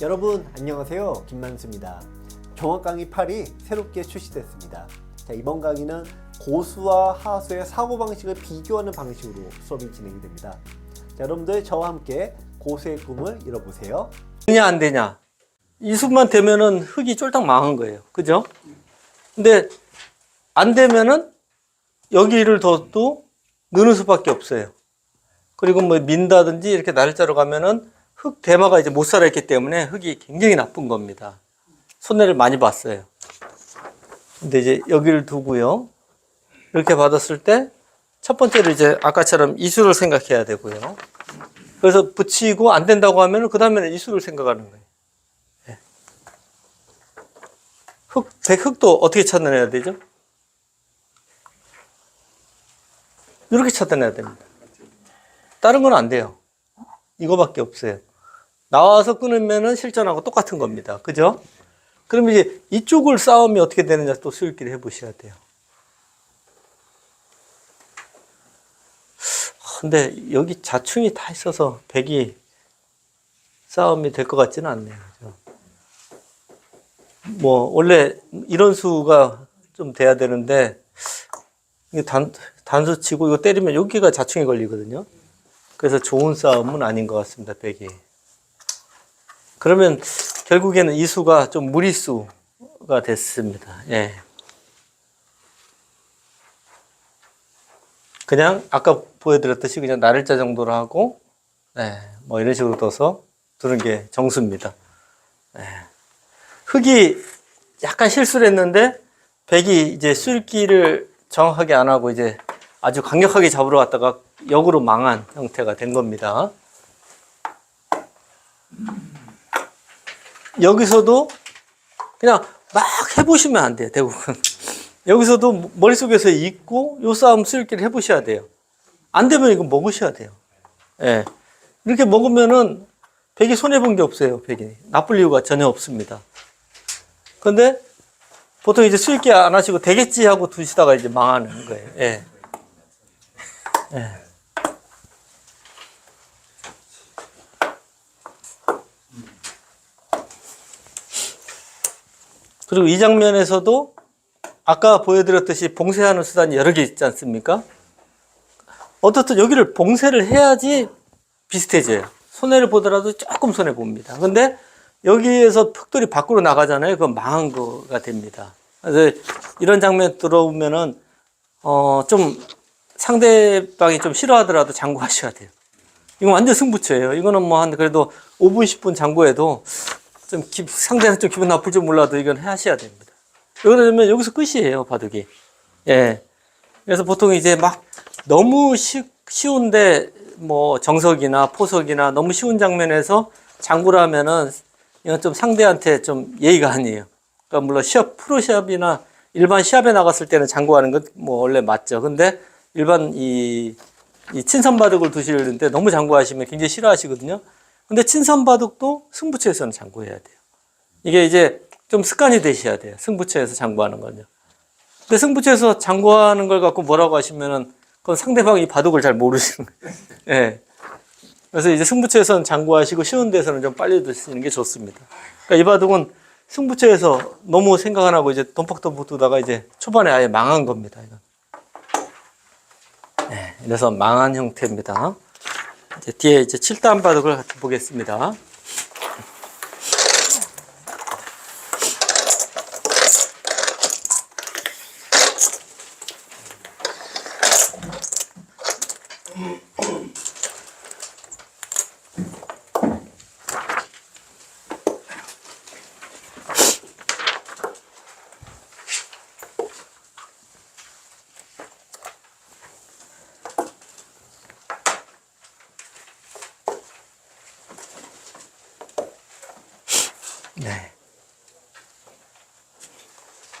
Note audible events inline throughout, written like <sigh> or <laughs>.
여러분 안녕하세요. 김만수입니다. 종합 강의 8이 새롭게 출시됐습니다. 자, 이번 강의는 고수와 하수의 사고방식을 비교하는 방식으로 수업이 진행이 됩니다. 자, 여러분들 저와 함께 고수의 꿈을 이뤄보세요. 되냐 안 되냐? 이 수만 되면은 흙이 쫄딱 망한 거예요. 그죠? 근데 안 되면은 여기를 더또 넣는 수밖에 없어요. 그리고 뭐 민다든지 이렇게 날짜로 가면은 흙 대마가 이제 못 살아있기 때문에 흙이 굉장히 나쁜 겁니다 손해를 많이 봤어요 근데 이제 여기를 두고요 이렇게 받았을 때 첫 번째로 이제 아까처럼 이수를 생각해야 되고요 그래서 붙이고 안 된다고 하면 그 다음에는 이수를 생각하는 거예요. 예. 흙, 백흙도 어떻게 찾아내야 되죠? 이렇게 찾아내야 됩니다. 다른 건 안 돼요. 이거밖에 없어요. 나와서 끊으면은 실전하고 똑같은 겁니다. 그죠? 그럼 이제 이쪽을 싸우면 어떻게 되느냐 또 수일기를 해보셔야 돼요. 근데 여기 자충이 다 있어서 백이 싸움이 될 것 같지는 않네요. 그죠? 뭐 원래 이런 수가 좀 돼야 되는데 이게 단 단수 치고 이거 때리면 여기가 자충이 걸리거든요. 그래서 좋은 싸움은 아닌 것 같습니다. 백이. 그러면 결국에는 이 수가 좀 무리수가 됐습니다. 예. 그냥 아까 보여드렸듯이 그냥 나를자 정도로 하고, 네, 뭐 이런 식으로 둬서 두는 게 정수입니다. 네. 흙이 약간 실수를 했는데, 백이 이제 술기를 정확하게 안 하고 이제 아주 강력하게 잡으러 갔다가 역으로 망한 형태가 된 겁니다. 여기서도 그냥 막 해보시면 안 돼요, 대부분. <laughs> 여기서도 머릿속에서 잊고 요 싸움 쓸기를 해보셔야 돼요. 안 되면 이거 먹으셔야 돼요. 예. 이렇게 먹으면은 백이 손해본 게 없어요, 백이. 나쁠 이유가 전혀 없습니다. 근데 보통 이제 수익기 안 하시고 되겠지 하고 두시다가 이제 망하는 거예요. 예. 예. 그리고 이 장면에서도 아까 보여드렸듯이 봉쇄하는 수단이 여러 개 있지 않습니까? 어떻든 여기를 봉쇄를 해야지 비슷해져요. 손해를 보더라도 조금 손해 봅니다. 근데 여기에서 흙돌이 밖으로 나가잖아요. 그건 망한 거가 됩니다. 그래서 이런 장면 들어오면은 어 좀 상대방이 좀 싫어하더라도 장구하셔야 돼요. 이건 완전 승부처예요. 이거는 뭐 한 그래도 5분 10분 장구해도 좀 기, 상대는 좀 기분 나쁠 줄 몰라도 이건 하셔야 됩니다. 되면 여기서 끝이에요, 바둑이. 예. 그래서 보통 이제 막 너무 쉬, 쉬운데 뭐 정석이나 포석이나 너무 쉬운 장면에서 장구를 하면은 이건 좀 상대한테 좀 예의가 아니에요. 그러니까 물론 시합, 프로시합이나 일반 시합에 나갔을 때는 장구하는 건 뭐 원래 맞죠. 근데 일반 이, 이 친선 바둑을 두시는데 너무 장구하시면 굉장히 싫어하시거든요. 근데 친선 바둑도 승부처에서는 장구해야 돼요. 이게 이제 좀 습관이 되셔야 돼요. 승부처에서 장구하는 건요. 근데 승부처에서 장구하는 걸 갖고 뭐라고 하시면은 그건 상대방이 바둑을 잘 모르시는 거예요. <laughs> 예. 그래서 이제 승부처에서는 장구하시고 쉬운 데서는 좀 빨리 드시는 게 좋습니다. 그러니까 이 바둑은 승부처에서 너무 생각 안 하고 이제 돈팍돈팍 두다가 이제 초반에 아예 망한 겁니다. 이건. 네, 그래서 망한 형태입니다. 이제 뒤에 이제 7단 바둑을 같이 보겠습니다.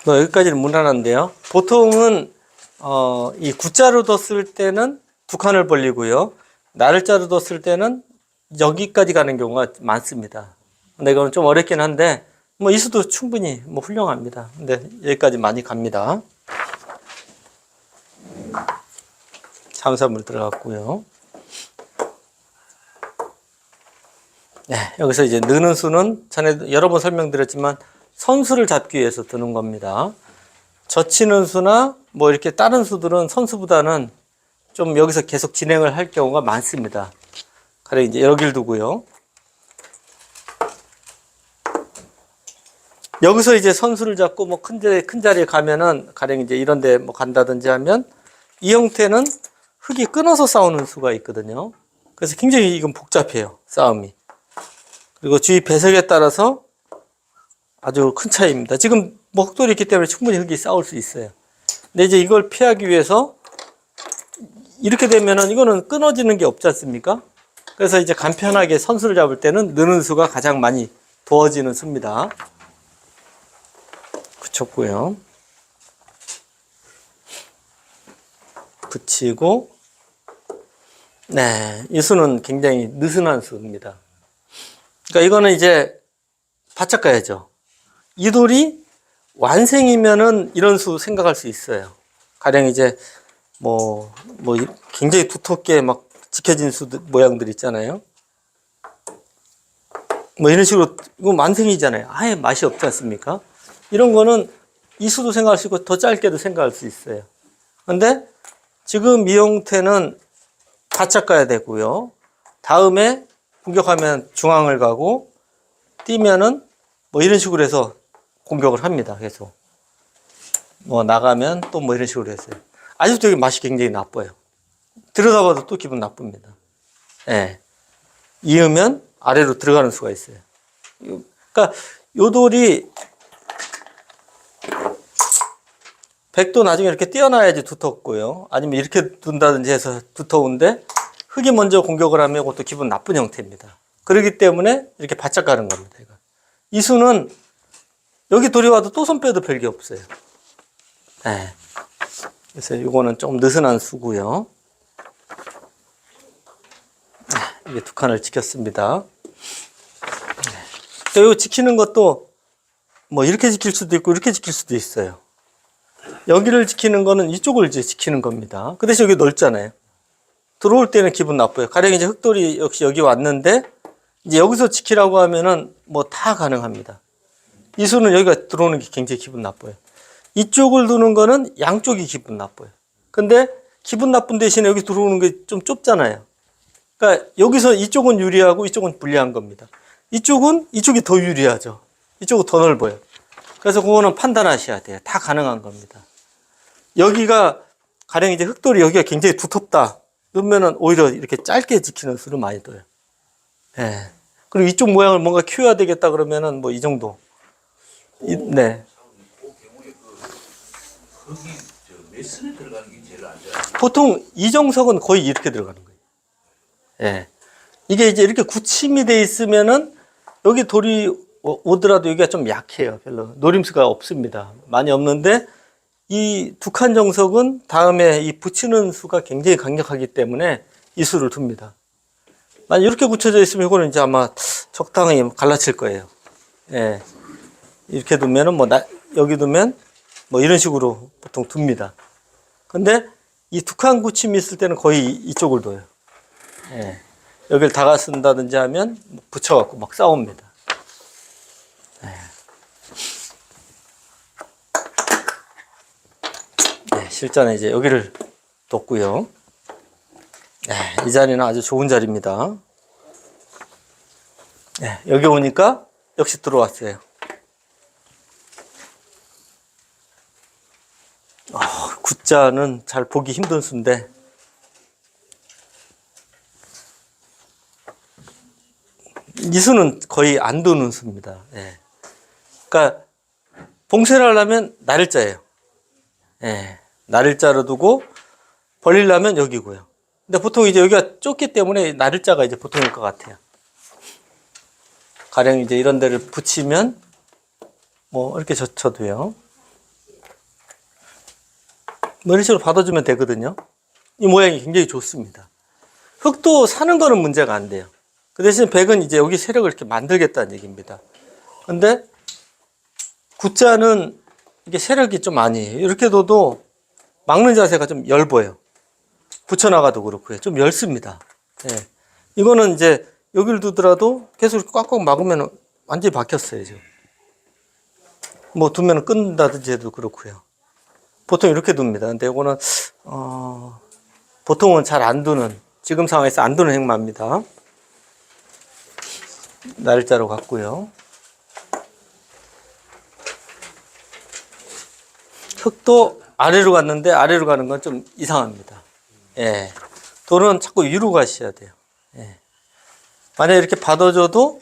뭐 여기까지는 무난한데요. 보통은 어, 이 구자로 뒀을 때는 두 칸을 벌리고요. 나를자로 뒀을 때는 여기까지 가는 경우가 많습니다. 근데 이거는 좀 어렵긴 한데 뭐 이수도 충분히 뭐 훌륭합니다. 근데 여기까지 많이 갑니다. 잠수물 들어갔고요. 네, 여기서 이제 느는 수는 전에 여러 번 설명드렸지만 선수를 잡기 위해서 드는 겁니다. 젖히는 수나 뭐 이렇게 다른 수들은 선수보다는 좀 여기서 계속 진행을 할 경우가 많습니다. 가령 이제 여기를 두고요. 여기서 이제 선수를 잡고 뭐큰 자리, 큰 자리에 가면은 가령 이제 이런 데 뭐 간다든지 하면 이 형태는 흙이 끊어서 싸우는 수가 있거든요. 그래서 굉장히 이건 복잡해요. 싸움이. 그리고 주위 배석에 따라서 아주 큰 차이입니다. 지금 뭐 흑돌이 있기 때문에 충분히 흙이 싸울 수 있어요. 근데 이제 이걸 피하기 위해서 이렇게 되면은 이거는 끊어지는 게 없지 않습니까? 그래서 이제 간편하게 선수를 잡을 때는 느는 수가 가장 많이 도와지는 수입니다. 붙였고요. 붙이고, 네, 이 수는 굉장히 느슨한 수입니다. 그러니까 이거는 이제 바짝 가야죠. 이 돌이 완생이면은 이런 수 생각할 수 있어요. 가령 이제 뭐, 뭐, 이- 굉장히 두텁게 막 지켜진 수 모양들 있잖아요. 뭐 이런 식으로, 이거 만생이잖아요. 아예 맛이 없지 않습니까? 이런 거는 이 수도 생각할 수 있고 더 짧게도 생각할 수 있어요. 근데 지금 이 형태는 바짝 가야 되고요. 다음에 공격하면 중앙을 가고 뛰면은 뭐 이런 식으로 해서 공격을 합니다. 계속. 뭐 나가면 또 뭐 이런 식으로 했어요. 아직도 여기 맛이 굉장히 나빠요. 들어가봐도 또 기분 나쁩니다. 예. 이으면 아래로 들어가는 수가 있어요. 요- 그러니까 요 돌이 백도 나중에 이렇게 띄어놔야지 두텁고요. 아니면 이렇게 둔다든지 해서 두터운데 흙이 먼저 공격을 하면 그것도 기분 나쁜 형태입니다. 그렇기 때문에 이렇게 바짝 가는 겁니다. 이거. 이 수는 여기 돌이 와도 또 손 빼도 별게 없어요. 네. 그래서 이거는 좀 느슨한 수고요. 네, 이게 두 칸을 지켰습니다. 네. 또 이거 지키는 것도 뭐 이렇게 지킬 수도 있고 이렇게 지킬 수도 있어요. 여기를 지키는 거는 이쪽을 이제 지키는 겁니다. 그 대신 여기 넓잖아요. 들어올 때는 기분 나빠요. 가령 이제 흑돌이 역시 여기 왔는데 이제 여기서 지키라고 하면은 뭐 다 가능합니다. 이 수는 여기가 들어오는 게 굉장히 기분 나빠요. 이쪽을 두는 거는 양쪽이 기분 나빠요. 근데 기분 나쁜 대신에 여기 들어오는 게 좀 좁잖아요. 그러니까 여기서 이쪽은 유리하고 이쪽은 불리한 겁니다. 이쪽은 이쪽이 더 유리하죠. 이쪽은 더 넓어요. 그래서 그거는 판단하셔야 돼요. 다 가능한 겁니다. 여기가 가령 이제 흑돌이 여기가 굉장히 두텁다. 그러면은 오히려 이렇게 짧게 지키는 수를 많이 둬요. 예. 그리고 이쪽 모양을 뭔가 키워야 되겠다 그러면은 뭐 이 정도. 이- 네. 보통 이정석은 거의 이렇게 들어가는 거예요. 예. 이게 이제 이렇게 굳힘이 돼 있으면은 여기 돌이 오- 오더라도 여기가 좀 약해요. 별로 노림수가 없습니다. 많이 없는데 이 두 칸 정석은 다음에 이 붙이는 수가 굉장히 강력하기 때문에 이 수를 둡니다. 만약 이렇게 굳혀져 있으면 이거는 이제 아마 적당히 갈라칠 거예요. 예. 이렇게 두면은 뭐 나, 여기 두면 뭐 이런 식으로 보통 둡니다. 근데 이 두 칸 굳힘이 있을 때는 거의 이쪽을 둬요. 예. 여기를 다가 쓴다든지 하면 붙여갖고 막 싸웁니다. 예. 네, 실전에 이제 여기를 뒀고요. 네, 이 자리는 아주 좋은 자리입니다. 네, 여기 오니까 역시 들어왔어요. 아, 굿자는 잘 보기 힘든 수인데 이 수는 거의 안 도는 수입니다. 예. 그러니까 봉쇄를 하려면 나를자예요. 예. 나를자로 두고 벌리려면 여기고요. 근데 보통 이제 여기가 좁기 때문에 나를자가 이제 보통일 것 같아요. 가령 이제 이런 데를 붙이면 뭐 이렇게 젖혀도요. 뭐 이런 식으로 받아주면 되거든요. 이 모양이 굉장히 좋습니다. 흙도 사는 거는 문제가 안 돼요. 그 대신 백은 이제 여기 세력을 이렇게 만들겠다는 얘기입니다. 근데 굿자는 이게 세력이 좀 아니에요. 이렇게 둬도 막는 자세가 좀 얇아요. 붙여나가도 그렇고요. 좀 얇습니다. 예. 이거는 이제 여기를 두더라도 계속 꽉꽉 막으면 완전히 박혔어요, 지금. 뭐 두면 끊는다든지 해도 그렇고요. 보통 이렇게 둡니다. 근데 이거는, 어, 보통은 잘 안 두는, 지금 상황에서 안 두는 행마입니다. 날짜로 갔고요. 흙도 아래로 갔는데 아래로 가는 건 좀 이상합니다. 예. 돌은 자꾸 위로 가셔야 돼요. 예. 만약에 이렇게 받아줘도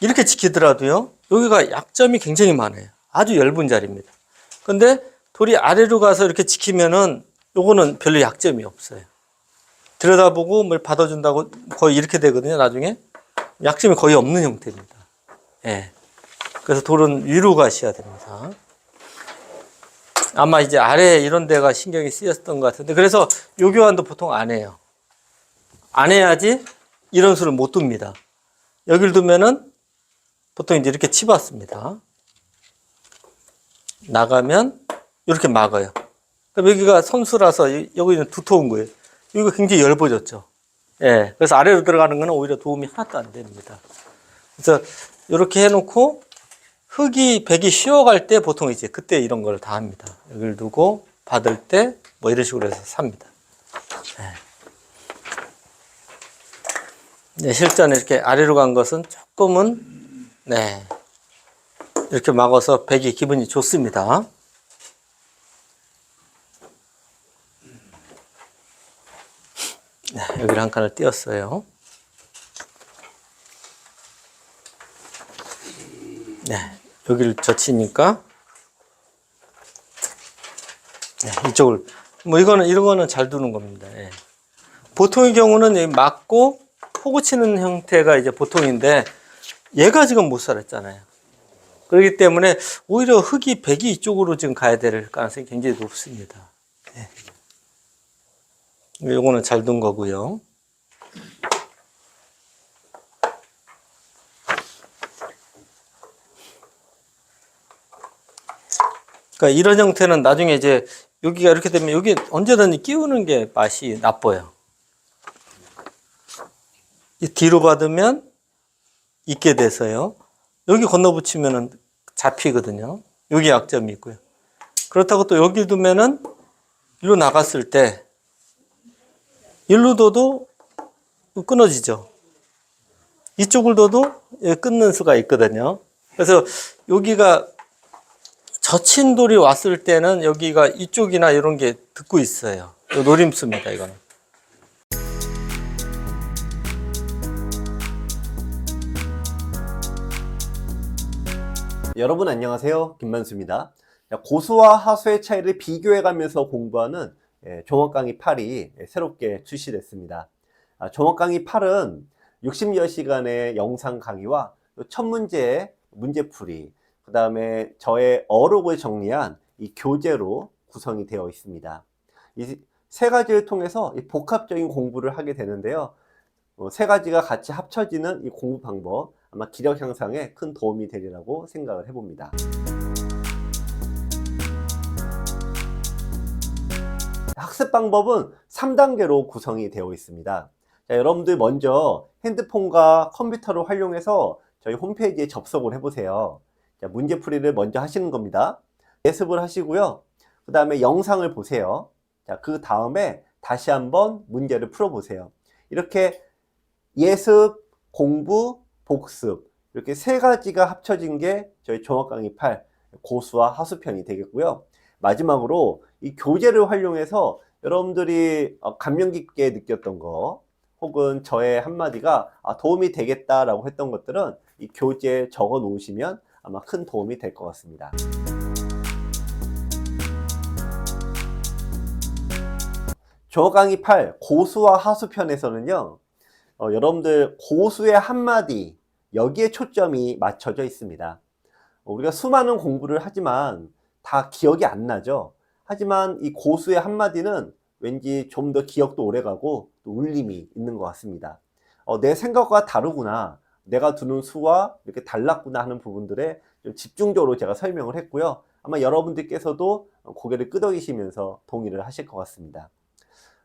이렇게 지키더라도요, 여기가 약점이 굉장히 많아요. 아주 얇은 자리입니다. 근데 돌이 아래로 가서 이렇게 지키면은 요거는 별로 약점이 없어요. 들여다보고 뭘 받아준다고 거의 이렇게 되거든요, 나중에. 약점이 거의 없는 형태입니다. 예. 그래서 돌은 위로 가셔야 됩니다. 아마 이제 아래 이런 데가 신경이 쓰였던 것 같은데 그래서 요 교환도 보통 안 해요. 안 해야지 이런 수를 못 둡니다. 여기를 두면은 보통 이제 이렇게 치봤습니다. 나가면 이렇게 막아요. 여기가 선수라서 이- 여기는 두터운 거예요. 여기가 굉장히 얇아졌죠. 예. 그래서 아래로 들어가는 거는 오히려 도움이 하나도 안 됩니다. 그래서 이렇게 해놓고 흙이 백이 쉬어갈 때 보통 이제 그때 이런 걸 다 합니다. 여기를 두고 받을 때 뭐 이런 식으로 해서 삽니다. 네. 네, 실전에 이렇게 아래로 간 것은 조금은 네 이렇게 막아서 백이 기분이 좋습니다. 여기를 한 칸을 띄었어요. 네, 여기를 젖히니까 네, 이쪽을 뭐 이거는 이런 거는 잘 두는 겁니다. 예. 보통의 경우는 이 막고 포구 치는 형태가 이제 보통인데 얘가 지금 못 살았잖아요. 그렇기 때문에 오히려 흙이 백이 이쪽으로 지금 가야 될 가능성이 굉장히 높습니다. 예. 요거는 잘 둔 거고요. 그러니까 이런 형태는 나중에 이제 여기가 이렇게 되면 여기 언제든지 끼우는 게 맛이 나빠요. 이 뒤로 받으면 있게 돼서요. 여기 건너붙이면은 잡히거든요. 여기 약점이 있고요. 그렇다고 또 여기 두면은 일로 나갔을 때 일로 둬도 끊어지죠. 이쪽을 둬도 예, 끊는 수가 있거든요. 그래서 여기가 젖힌 돌이 왔을 때는 여기가 이쪽이나 이런 게 듣고 있어요. 요 노림수입니다, 이거는. 여러분 안녕하세요. 김만수입니다. 자, 고수와 하수의 차이를 비교해 가면서 공부하는 예, 종합 강의 8이 예, 새롭게 출시됐습니다. 아, 종합 강의 8은 60여 시간의 영상 강의와 또첫 문제의 문제풀이, 그 다음에 저의 어록을 정리한 이 교재로 구성이 되어 있습니다. 이 세 가지를 통해서 이 복합적인 공부를 하게 되는데요. 어, 세 가지가 같이 합쳐지는 이 공부 방법 아마 기력 향상에 큰 도움이 되리라고 생각을 해봅니다. 학습 방법은 3단계로 구성이 되어 있습니다. 자, 여러분들 먼저 핸드폰과 컴퓨터를 활용해서 저희 홈페이지에 접속을 해보세요. 자, 문제풀이를 먼저 하시는 겁니다. 예습을 하시고요. 그 다음에 영상을 보세요. 자, 그 다음에 다시 한번 문제를 풀어보세요. 이렇게 예습, 공부, 복습 이렇게 세 가지가 합쳐진 게 저희 종합 강의 8 고수와 하수편이 되겠고요. 마지막으로 이 교재를 활용해서 여러분들이 어, 감명 깊게 느꼈던 거 혹은 저의 한마디가 아, 도움이 되겠다라고 했던 것들은 이 교재에 적어 놓으시면 아마 큰 도움이 될 것 같습니다. 종합 강의 8 고수와 하수 편에서는요. 어, 여러분들 고수의 한마디 여기에 초점이 맞춰져 있습니다. 어, 우리가 수많은 공부를 하지만 다 기억이 안 나죠. 하지만 이 고수의 한마디는 왠지 좀 더 기억도 오래가고 또 울림이 있는 것 같습니다. 어, 내 생각과 다르구나. 내가 두는 수와 이렇게 달랐구나 하는 부분들에 좀 집중적으로 제가 설명을 했고요. 아마 여러분들께서도 고개를 끄덕이시면서 동의를 하실 것 같습니다.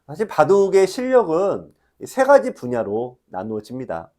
사실 바둑의 실력은 세 가지 분야로 나누어집니다.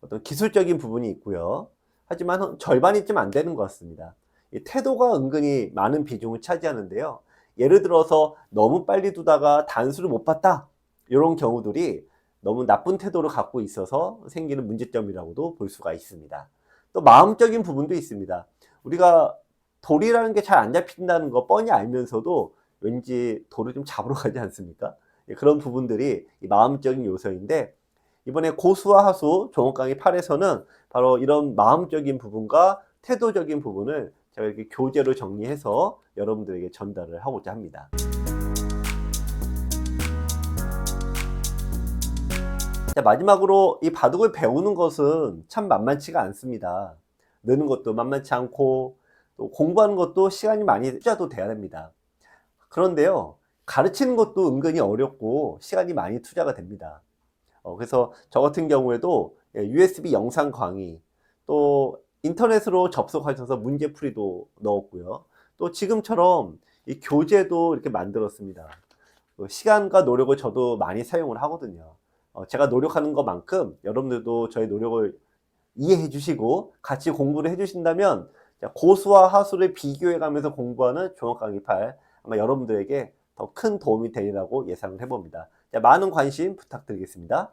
어떤 기술적인 부분이 있고요. 하지만 절반이 좀 안 되는 것 같습니다. 이 태도가 은근히 많은 비중을 차지하는데요. 예를 들어서 너무 빨리 두다가 단수를 못 봤다. 이런 경우들이 너무 나쁜 태도를 갖고 있어서 생기는 문제점이라고도 볼 수가 있습니다. 또 마음적인 부분도 있습니다. 우리가 돌이라는 게 잘 안 잡힌다는 거 뻔히 알면서도 왠지 돌을 좀 잡으러 <laughs> 가지 않습니까? 예, 그런 부분들이 이 마음적인 요소인데 이번에 고수와 하수 종업 강의 8에서는 바로 이런 마음적인 부분과 태도적인 부분을 제가 이렇게 교재로 정리해서 여러분들에게 전달을 하고자 합니다. 자, 마지막으로 이 바둑을 배우는 것은 참 만만치가 않습니다. 느는 것도 만만치 않고 또 공부하는 것도 시간이 많이 투자도 돼야 됩니다. 그런데요, 가르치는 것도 은근히 어렵고 시간이 많이 투자가 됩니다. 어, 그래서 저 같은 경우에도 예, USB 영상 강의 또 인터넷으로 접속하셔서 문제풀이도 넣었고요. 또 지금처럼 이 교재도 이렇게 만들었습니다. 어, 시간과 노력을 저도 많이 사용을 하거든요. 어, 제가 노력하는 것만큼 여러분들도 저의 노력을 이해해 주시고 같이 공부를 해 주신다면 자, 고수와 하수를 비교해 가면서 공부하는 종합 강의 8 아마 여러분들에게 더 큰 도움이 되리라고 예상을 해봅니다. 자, 많은 관심 부탁드리겠습니다.